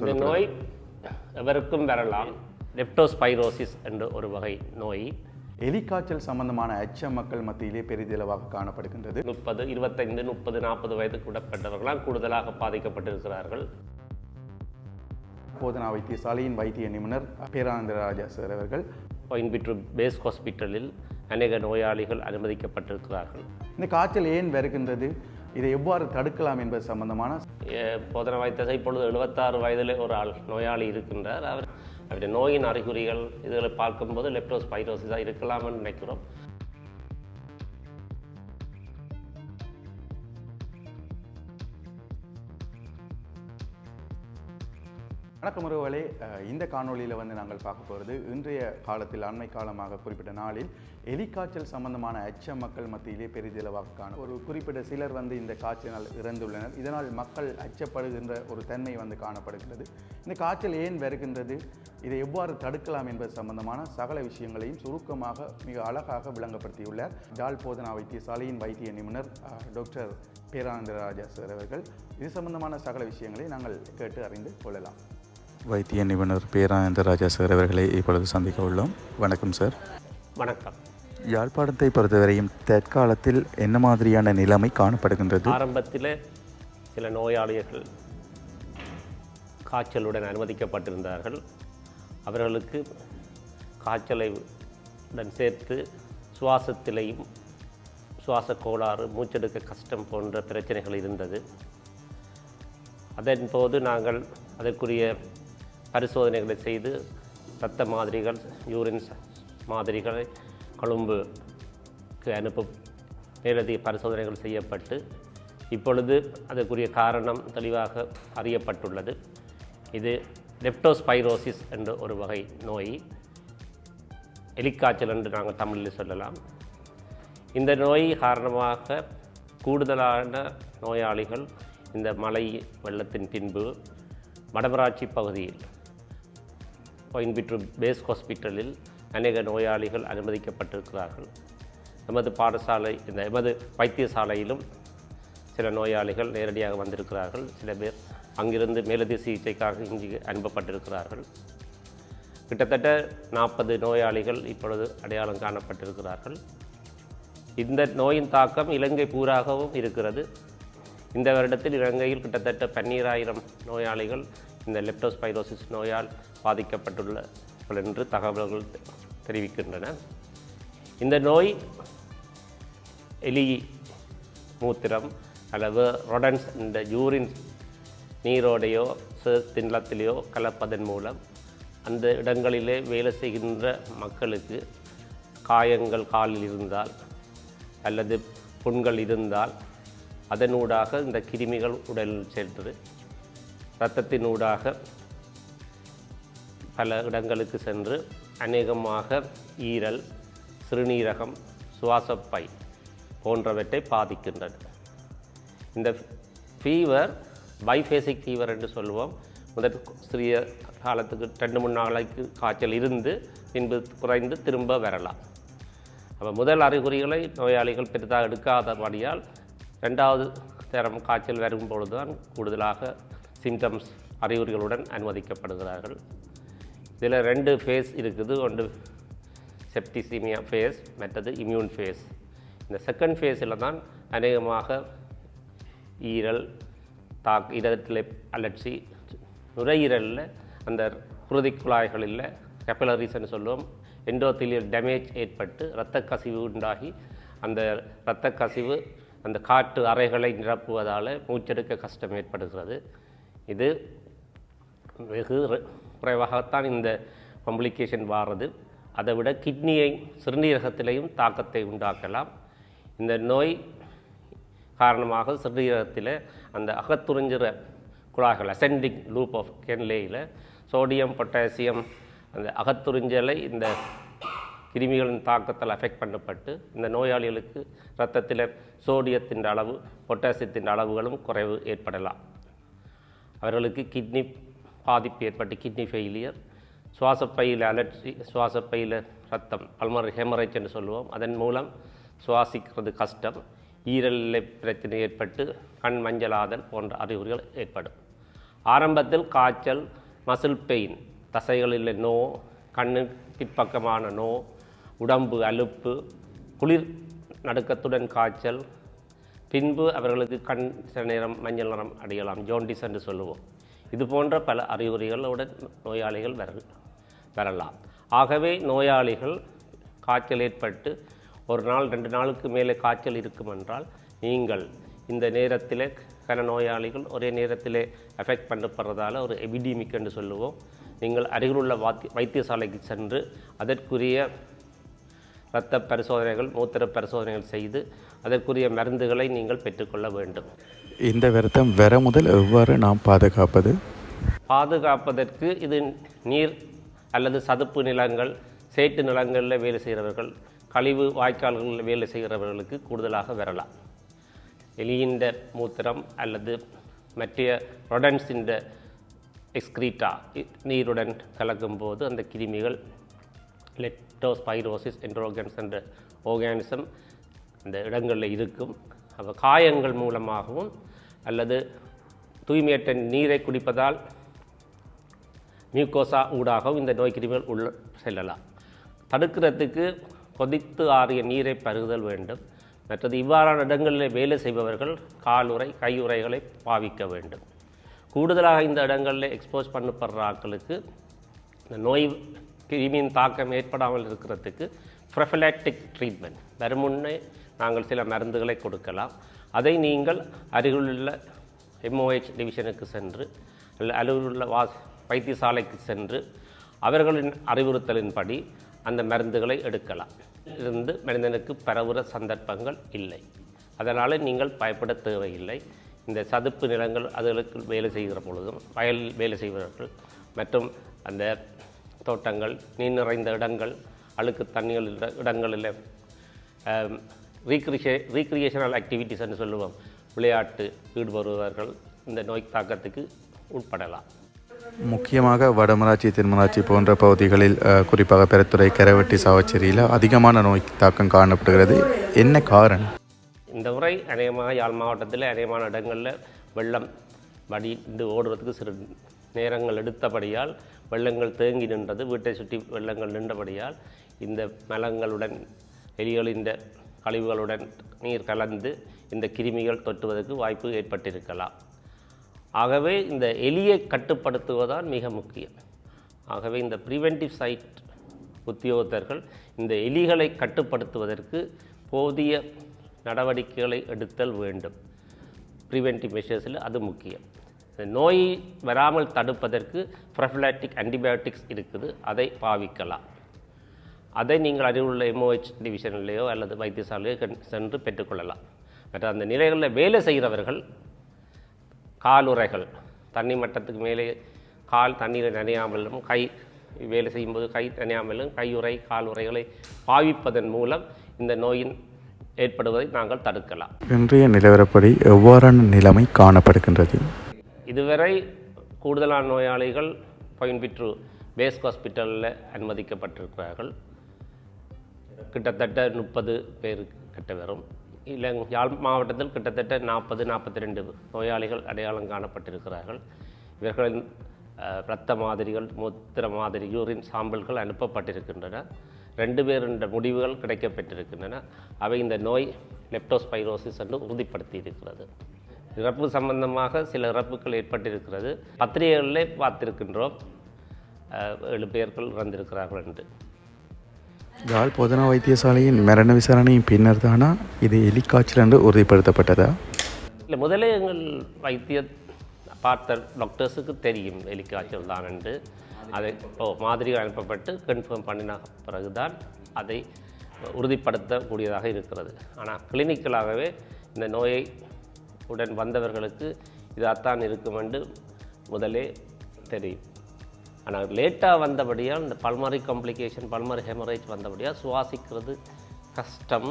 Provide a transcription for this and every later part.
இந்த நோய் எவருக்கும் வரலாம். லெப்டோஸ்பைரோசிஸ் என்ற ஒரு வகை நோய். எலிக்காய்ச்சல் சம்பந்தமான அச்சம் மக்கள் மத்தியிலே பெரிதளவாக காணப்படுகின்றது. முப்பது இருபத்தைந்து முப்பது நாற்பது வயதுக்கு உட்பட்டவர்களாம் கூடுதலாக பாதிக்கப்பட்டிருக்கிறார்கள். போதனா வைத்தியசாலையின் வைத்திய நிபுணர் பேரானந்த ராஜா சார் அவர்கள் இன்பிட்ரு பேஸ் ஹாஸ்பிட்டலில் அநேக நோயாளிகள் அனுமதிக்கப்பட்டிருக்கிறார்கள். இந்த காய்ச்சல் ஏன் வருகின்றது? இதை எவ்வாறு தடுக்கலாம் என்பது சம்பந்தமான எ- வாய்த்தசை இப்பொழுது எழுபத்தாறு வயதில் ஒரு ஆள் நோயாளி இருக்கின்றார். அவர் அவருடைய நோயின் அறிகுறிகள் இதுகளை பார்க்கும்போது லெப்டோஸ்பைரோசிஸாக இருக்கலாம்னு நினைக்கிறோம். வணக்கம் உறவுகளே. இந்த காணொளியில் வந்து நாங்கள் பார்க்க போகிறது இன்றைய காலத்தில் அண்மை காலமாக குறிப்பிட்ட நாளில் எலிக்காய்ச்சல் சம்பந்தமான அச்சம் மக்கள் மத்தியிலே பெரிதளவாக காணும் ஒரு குறிப்பிட்ட சிலர் வந்து இந்த காய்ச்சலினால் இறந்துள்ளனர். இதனால் மக்கள் அச்சப்படுகின்ற ஒரு தன்மை வந்து காணப்படுகிறது. இந்த காய்ச்சல் ஏன் வருகின்றது? இதை எவ்வாறு தடுக்கலாம் என்பது சம்பந்தமான சகல விஷயங்களையும் சுருக்கமாக மிக அழகாக விளங்கப்படுத்தியுள்ளார். ஜால் போதனா வைத்தியசாலையின் வைத்திய நிபுணர் டாக்டர் பேரானந்தராஜா சார் அவர்கள். இது சம்பந்தமான சகல விஷயங்களை நாங்கள் கேட்டு அறிந்து கொள்ளலாம். வைத்திய நிபுணர் பேரானந்த ராஜா சார் அவர்களை இப்பொழுது சந்திக்க உள்ளோம். வணக்கம் சார். வணக்கம். யாழ்ப்பாணத்தை பொறுத்தவரையும் தற்காலத்தில் என்ன மாதிரியான நிலைமை காணப்படுகின்றது? ஆரம்பத்தில் சில நோயாளிகள் காய்ச்சலுடன் அனுமதிக்கப்பட்டிருந்தார்கள். அவர்களுக்கு காய்ச்சலை உடன் சேர்த்து சுவாசத்திலையும் சுவாச கோளாறு மூச்செடுக்க கஷ்டம் போன்ற பிரச்சனைகள் இருந்தது. அதன் போது நாங்கள் அதற்குரிய பரிசோதனைகளை செய்து இரத்த மாதிரிகள் யூரின் மாதிரிகளை கொழும்புக்கு அனுப்ப மேலதிக பரிசோதனைகள் செய்யப்பட்டு இப்பொழுது அதற்குரிய காரணம் தெளிவாக அறியப்பட்டுள்ளது. இது லெப்டோஸ்பைரோசிஸ் என்ற ஒரு வகை நோய். எலிக்காய்ச்சல் என்று நாங்கள் தமிழில் சொல்லலாம். இந்த நோய் காரணமாக கூடுதலான நோயாளிகள் இந்த மழை வெள்ளத்தின் பின்பு வடமராட்சி பகுதியில் கோயம்பிற்று பேஸ் ஹாஸ்பிட்டலில் அநேக நோயாளிகள் அனுமதிக்கப்பட்டிருக்கிறார்கள். எமது பாடசாலை இந்த எமது வைத்தியசாலையிலும் சில நோயாளிகள் நேரடியாக வந்திருக்கிறார்கள். சில பேர் அங்கிருந்து மேலதிக சிகிச்சைக்காக இங்கு அனுப்பப்பட்டிருக்கிறார்கள். கிட்டத்தட்ட நாற்பது நோயாளிகள் இப்பொழுது அடையாளம் காணப்பட்டிருக்கிறார்கள். இந்த நோயின் தாக்கம் இலங்கை பூராகவும் இருக்கிறது. இந்த வருடத்தில் இலங்கையில் கிட்டத்தட்ட பன்னீராயிரம் நோயாளிகள் இந்த லெப்டோஸ்பைரோசிஸ் நோயால் பாதிக்கப்பட்டுள்ளவர்கள் என்று தகவல்கள் தெரிவிக்கின்றன. இந்த நோய் எலி மூத்திரம் அல்லது ரொடன்ஸ் இந்த யூரின் நீரோடையோ சே- திண்லத்திலேயோ கலப்பதன் மூலம் அந்த இடங்களிலே வேலை செய்கின்ற மக்களுக்கு காயங்கள் காலில் இருந்தால் அல்லது புண்கள் இருந்தால் அதனூடாக இந்த கிருமிகள் உடலில் சென்று இரத்தத்தினூடாக பல இடங்களுக்கு சென்று அநேகமாக ஈரல் சிறுநீரகம் சுவாசப்பை போன்றவற்றை பாதிக்கின்றது. இந்த ஃபீவர் பைஃபேசிக் ஃபீவர் என்று சொல்வோம். முதல் சிறிய காலத்துக்கு ரெண்டு மூணு நாளைக்கு காய்ச்சல் இருந்து பின்பு குறைந்து திரும்ப வரலாம். அப்போ முதல் அறிகுறிகளை நோயாளிகள் பெரிதாக எடுக்காதபடியால் ரெண்டாவது தரம் காய்ச்சல் வரும் தான் கூடுதலாக சிம்டம்ஸ் அறிகுறிகளுடன் அனுமதிக்கப்படுகிறார்கள். இதில் ரெண்டு ஃபேஸ் இருக்குது. ஒன்று செப்டிசீமியா ஃபேஸ் மற்றது இம்யூன் ஃபேஸ் இந்த செகண்ட் ஃபேஸில் தான் அநேகமாக ஈரல் தாக் இதயத்தில் அலட்சி நுரையீரலில் அந்த குருதி குழாய்களில் கெப்பலரிஸ்ன்னு சொல்லுவோம். எண்டோத்திலியல் டேமேஜ் ஏற்பட்டு இரத்த கசிவு உண்டாகி அந்த இரத்த கசிவு அந்த காற்று அறைகளை நிரப்புவதால் மூச்செடுக்க கஷ்டம் ஏற்படுகிறது. இது வெகு குறைவாகத்தான் இந்த காம்ப்ளிகேஷன் வாரது. அதை விட கிட்னியை சிறுநீரகத்திலையும் தாக்கத்தை உண்டாக்கலாம். இந்த நோய் காரணமாக சிறுநீரகத்தில் அந்த அகத்துறிஞ்சிற குழாய்கள் அசெண்டிங் லூப் ஆஃப் கென்லேயில் சோடியம் பொட்டாசியம் அந்த அகத்துறிஞ்சலை இந்த கிருமிகளின் தாக்கத்தால் அஃபெக்ட் பண்ணப்பட்டு இந்த நோயாளிகளுக்கு இரத்தத்தில் சோடியத்தின் அளவு பொட்டாசியத்தின் அளவுகளும் குறைவு ஏற்படலாம். அவர்களுக்கு கிட்னி பாதிப்பு ஏற்பட்டு கிட்னி ஃபெயிலியர் சுவாசப்பையில் அலர்ஜி சுவாசப்பையில் ரத்தம் பல்மர் ஹெமரேஜ் என்று சொல்லுவோம். அதன் மூலம் சுவாசிக்கிறது கஷ்டம் ஈரலில் பிரச்சனை ஏற்பட்டு கண் மஞ்சளாதல் போன்ற அறிகுறிகள் ஏற்படும். ஆரம்பத்தில் காய்ச்சல் மசில் பெயின் தசைகளில் நோ கண்ணு பிற்பக்கமான நோ உடம்பு அலுப்பு குளிர் நடுக்கத்துடன் காய்ச்சல் பின்பு அவர்களுக்கு கண் சில நேரம் மஞ்சள் நிறம் அடையலாம் ஜோண்டிஸ் என்று சொல்லுவோம். இது போன்ற பல அறிகுறிகளுடன் நோயாளிகள் வர வரலாம். ஆகவே நோயாளிகள் காய்ச்சல் ஏற்பட்டு ஒரு நாள் ரெண்டு நாளுக்கு மேலே காய்ச்சல் இருக்கும் என்றால் நீங்கள் இந்த நேரத்தில் கன நோயாளிகள் ஒரே நேரத்தில் எஃபெக்ட் பண்ணப்படுறதால ஒரு எபிடிமிக் என்று சொல்லுவோம். நீங்கள் அருகிலுள்ள வாத்தி வைத்தியசாலைக்கு சென்று அதற்குரிய இரத்த பரிசோதனைகள் மூத்திர பரிசோதனைகள் செய்து அதற்குரிய மருந்துகளை நீங்கள் பெற்றுக்கொள்ள வேண்டும். இந்த வருத்தம் வர முதல் எவ்வாறு நாம் பாதுகாப்பது? பாதுகாப்பதற்கு இது நீர் அல்லது சதுப்பு நிலங்கள் சேட்டு நிலங்களில் வேலை செய்கிறவர்கள் கழிவு வாய்க்கால்களில் வேலை செய்கிறவர்களுக்கு கூடுதலாக வரலாம். எலியின் மூத்திரம் அல்லது மற்ற ரொடன்ஸின் எக்ஸ்கிரீட்டா நீருடன் கலக்கும்போது அந்த கிருமிகள் டோஸ்பைரோசிஸ் என்ட்ரோகன்ஸ் என்ற ஆர்கானிசம் அந்த இடங்களில் இருக்கும். அப்போ காயங்கள் மூலமாகவும் அல்லது தூய்மையற்ற நீரை குடிப்பதால் மியூக்கோசா ஊடாகவும் இந்த நோய் கிருமிகள் உள்ள செல்லலாம். தடுக்கிறதுக்கு கொதித்து ஆறிய நீரை பருகுதல் வேண்டும். மற்றது இவ்வாறான இடங்களில் வேலை செய்பவர்கள் காலுறை கையுறைகளை பாவிக்க வேண்டும். கூடுதலாக இந்த இடங்களில் எக்ஸ்போஸ் பண்ணப்படுற ஆட்களுக்கு இந்த நோய் கிருமியின் தாக்கம் ஏற்படாமல் இருக்கிறதுக்கு ப்ரொஃபலாக்டிக் ட்ரீட்மெண்ட் வருமுன்னே நாங்கள் சில மருந்துகளை கொடுக்கலாம். அதை நீங்கள் அருகிலுள்ள எம்ஓஹெச் டிவிஷனுக்கு சென்று அல்ல அருகிலுள்ள வா வைத்தியசாலைக்கு சென்று அவர்களின் அறிவுறுத்தலின்படி அந்த மருந்துகளை எடுக்கலாம். இருந்து மனிதனுக்கு பரவுற சந்தர்ப்பங்கள் இல்லை. அதனால் நீங்கள் பயப்பட தேவையில்லை. இந்த சதுப்பு நிலங்கள் அதுகளுக்கு வேலை செய்கிற பொழுதும் வயலில் வேலை செய்பவர்கள் மற்றும் அந்த தோட்டங்கள் நீர் நிறைந்த இடங்கள் அழுக்கு தண்ணிகள் இடங்களில் ரீக்ரிஷே ரீக்ரியேஷனல் ஆக்டிவிட்டீஸ்ன்னு சொல்லுவோம். விளையாட்டு ஈடுபடுபவர்கள் இந்த நோய் தாக்கத்துக்கு உட்படலாம். முக்கியமாக வடமராட்சி தென்மராட்சி போன்ற பகுதிகளில் குறிப்பாக பெருத்துறை கரவட்டி சாவச்சேரியில் அதிகமான நோய் தாக்கம் காணப்படுகிறது. என்ன காரணம்? இந்த முறை அநேகமாக யாழ் மாவட்டத்தில் அநேகமான இடங்களில் வெள்ளம் வடிந்து ஓடுவதற்கு சிறு நேரங்கள் எடுத்தபடியால் வெள்ளங்கள் தேங்கி நின்றது வீட்டை சுற்றி வெள்ளங்கள் நின்றபடியால் இந்த மலங்களுடன் எலிகளின் கழிவுகளுடன் நீர் கலந்து இந்த கிருமிகள் தொற்றுவதற்கு வாய்ப்பு ஏற்பட்டிருக்கலாம். ஆகவே இந்த எலியை கட்டுப்படுத்துவதுதான் மிக முக்கியம். ஆகவே இந்த ப்ரிவென்டிவ் சைட் உத்தியோகத்தர்கள் இந்த எலிகளை கட்டுப்படுத்துவதற்கு போதிய நடவடிக்கைகளை எடுத்தல் வேண்டும். ப்ரிவென்டிவ் மெஷர்ஸில் அது முக்கியம். நோய் வராமல் தடுப்பதற்கு ப்ரொஃபிலாட்டிக் ஆன்டிபயோட்டிக்ஸ் இருக்குது. அதை பாவிக்கலாம். அதை நீங்கள் அறிவுள்ள எம்ஓஹெச் டிவிஷன்லேயோ அல்லது வைத்தியசாலையோ சென்று பெற்றுக்கொள்ளலாம். மற்ற அந்த நிலைகளில் வேலை செய்கிறவர்கள் காலுறைகள் தண்ணி மட்டத்துக்கு மேலே கால் தண்ணீரை நனையாமலும் கை வேலை செய்யும்போது கை நனையாமலும் கையுறை காலுறைகளை பாவிப்பதன் மூலம் இந்த நோயின் ஏற்படுவதை நாங்கள் தடுக்கலாம். இன்றைய நிலவரப்படி எவ்வாறான நிலைமை காணப்படுகின்றது? இதுவரை கூடுதலான நோயாளிகள் பயன்பெற்று பேஸ் ஹாஸ்பிட்டலில் அனுமதிக்கப்பட்டிருக்கிறார்கள். கிட்டத்தட்ட முப்பது பேர் கிட்ட வரும். இல்லை யாழ் மாவட்டத்தில் கிட்டத்தட்ட நாற்பது நாற்பத்தி ரெண்டு நோயாளிகள் அடையாளம் காணப்பட்டிருக்கிறார்கள். இவர்களின் இரத்த மாதிரிகள் மூத்திர மாதிரி யூரின் சாம்பிள்கள் அனுப்பப்பட்டிருக்கின்றன. ரெண்டு பேர் என்ற முடிவுகள் கிடைக்கப்பெற்றிருக்கின்றன. அவை இந்த நோய் லெப்டோஸ்பைரோசிஸ் என்று உறுதிப்படுத்தி இருக்கிறது இறப்பு சம்பந்தமாக சில இறப்புகள் ஏற்பட்டிருக்கிறது. பத்திரிகைகளிலே பார்த்திருக்கின்றோம். ஏழு பேர்கள் இறந்திருக்கிறார்கள் என்று. யாழ் பொதுன வைத்தியசாலையின் மரண விசாரணையின் பின்னர் தானா? இது எலிக்காய்ச்சல் என்று உறுதிப்படுத்தப்பட்டதா? இல்லை முதலே எங்கள் வைத்திய பார்த்த டாக்டர்ஸுக்கு தெரியும் எலிக்காய்ச்சல் தான் என்று. அதை ஓ மாதிரி அனுப்பப்பட்டு கன்ஃபார்ம் பண்ணின பிறகுதான் அதை உறுதிப்படுத்தக்கூடியதாக இருக்கிறது. ஆனால் கிளினிக்கலாகவே இந்த நோயை உடன் வந்தவர்களுக்கு இதாகத்தான் இருக்கும் என்று முதலே தெரியும். ஆனால் லேட்டாக வந்தபடியால் இந்த பல்மரி காம்ப்ளிகேஷன் பல்மரி ஹெமரேஜ் வந்தபடியாக சுவாசிக்கிறது கஷ்டம்.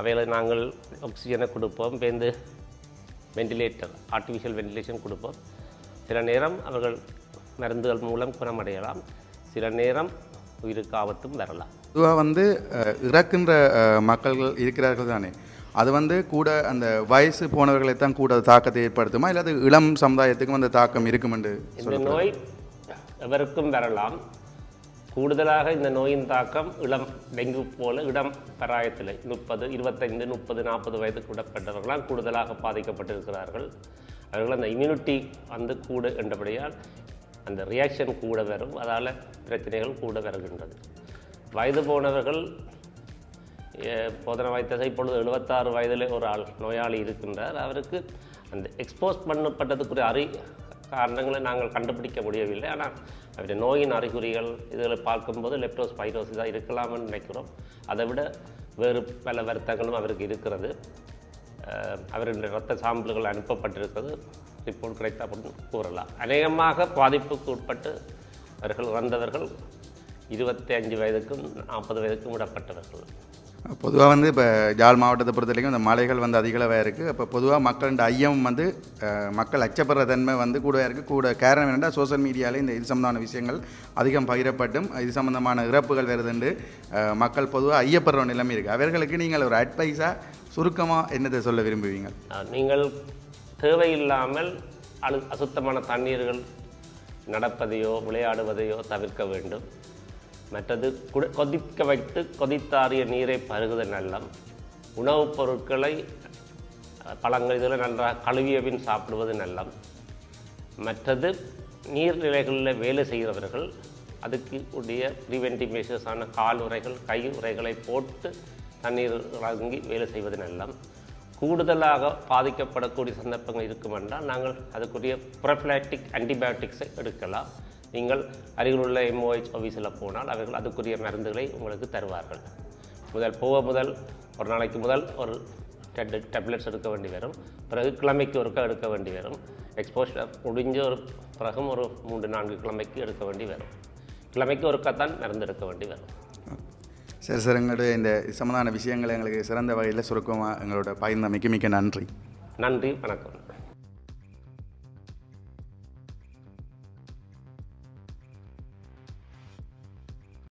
அவைகளை நாங்கள் ஆக்சிஜனை கொடுப்போம் பேருந்து வெண்டிலேட்டர் ஆர்டிஃபிஷியல் வெண்டிலேஷன் கொடுப்போம். சில நேரம் அவர்கள் மருந்துகள் மூலம் குணமடையலாம். சில நேரம் உயிருக்கு ஆபத்தும் வரலாம். பொதுவாக வந்து இறக்கின்ற மக்கள்கள் இருக்கிறார்கள் தானே? அது வந்து கூட அந்த வயசு போனவர்களை தான் கூட தாக்கத்தை ஏற்படுத்துமா? இல்லை அது இளம் சமுதாயத்துக்கும் அந்த தாக்கம் இருக்கும் என்று இந்த நோய் எவருக்கும் வரலாம். கூடுதலாக இந்த நோயின் தாக்கம் இளம் டெங்கு போல இளம் பராயத்தில் முப்பது இருபத்தைந்து முப்பது நாற்பது வயதுக்கு உட்பட்டவர்களால் கூடுதலாக பாதிக்கப்பட்டிருக்கிறார்கள். அவர்கள் அந்த இம்யூனிட்டி வந்து கூட என்றபடியால் அந்த ரியாக்ஷன் கூட வரும். அதால் பிரச்சனைகள் கூட வருகின்றது. வயது போனவர்கள் போதனை வைத்தியசை இப்பொழுது எழுபத்தாறு வயதில் ஒரு ஆள் நோயாளி இருக்கின்றார். அவருக்கு அந்த எக்ஸ்போஸ் பண்ணப்பட்டதுக்குரிய அறி காரணங்களை நாங்கள் கண்டுபிடிக்க முடியவில்லை. ஆனால் அவருடைய நோயின் அறிகுறிகள் இதில் பார்க்கும்போது லெப்டோஸ்பைரோசிஸாக இருக்கலாம்னு நினைக்கிறோம். அதை விட வேறு பல வருத்தங்களும் அவருக்கு இருக்கிறது. அவருடைய இரத்த சாம்பிள்கள் அனுப்பப்பட்டிருக்கிறது. ரிப்போர்ட் கிடைத்த அப்படின்னு கூறலாம். அநேகமாக பாதிப்புக்கு உட்பட்டு அவர்கள் இறந்தவர்கள் இருபத்தி அஞ்சு வயதுக்கும் நாற்பது வயதுக்கும் விடப்பட்டவர்கள். பொதுவாக வந்து இப்போ ஜாழ் மாவட்டத்தை பொறுத்த வரைக்கும் இந்த மலைகள் வந்து அதிகளவாக இருக்குது அப்போ பொதுவாக மக்களோட ஐயம் வந்து மக்கள் அச்சப்படுற தன்மை வந்து கூட இருக்குது கூட காரணம் என்னென்னா சோஷியல் மீடியாவில் இந்த இது சம்பந்தமான விஷயங்கள் அதிகம் பகிரப்பட்டும் இது சம்பந்தமான இறப்புகள் வருதுண்டு மக்கள் பொதுவாக ஐயப்படுற நிலைமை இருக்குது அவர்களுக்கு நீங்கள் ஒரு அட்வைஸாக சுருக்கமாக என்னத்தை சொல்ல விரும்புவீங்க? நீங்கள் தேவையில்லாமல் அழு அசுத்தமான தண்ணீர்கள் நடப்பதையோ விளையாடுவதையோ தவிர்க்க வேண்டும். மற்றது குட கொதிக்க வைத்து கொதித்தாறிய நீரை பருகுதல் நல்லம். உணவுப் பொருட்களை பழங்கள் இதில் நன்றாக கழுவிய பின் சாப்பிடுவது நல்லம். மற்றது நீர்நிலைகளில் வேலை செய்கிறவர்கள் அதுக்கு உடைய ப்ரிவென்டிவ் மெஷர்ஸான கால் உரைகள் கை உரைகளை போட்டு தண்ணீர் இறங்கி வேலை செய்வது நல்லம். கூடுதலாக பாதிக்கப்படக்கூடிய சந்தர்ப்பங்கள் இருக்குமென்றால் நாங்கள் அதுக்குரிய ப்ரொஃபிலாக்டிக் ஆன்டிபயோட்டிக்ஸை எடுக்கலாம். நீங்கள் அருகிலுள்ள எம்ஓஹெச் ஆஃபீஸில் போனால் அவர்கள் அதுக்குரிய மருந்துகளை உங்களுக்கு தருவார்கள். முதல் போக முதல் ஒரு நாளைக்கு முதல் ஒரு டேப்லெட்ஸ் எடுக்க வேண்டி வரும். பிறகு கிழமைக்கு ஒருக்கா எடுக்க வேண்டி வரும். எக்ஸ்போஷர் முடிஞ்ச ஒரு பிறகும் ஒரு மூன்று நான்கு கிழமைக்கு எடுக்க வேண்டி வரும். கிழமைக்கு ஒருக்கா தான் மருந்து எடுக்க வேண்டி வரும். சரி சார் எங்களுடைய இந்த சம்பந்தமான விஷயங்களை எங்களுக்கு சிறந்த வகையில் சுருக்கமாக எங்களோட பகிர்ந்தமைக்கு மிக்க நன்றி. நன்றி வணக்கம்.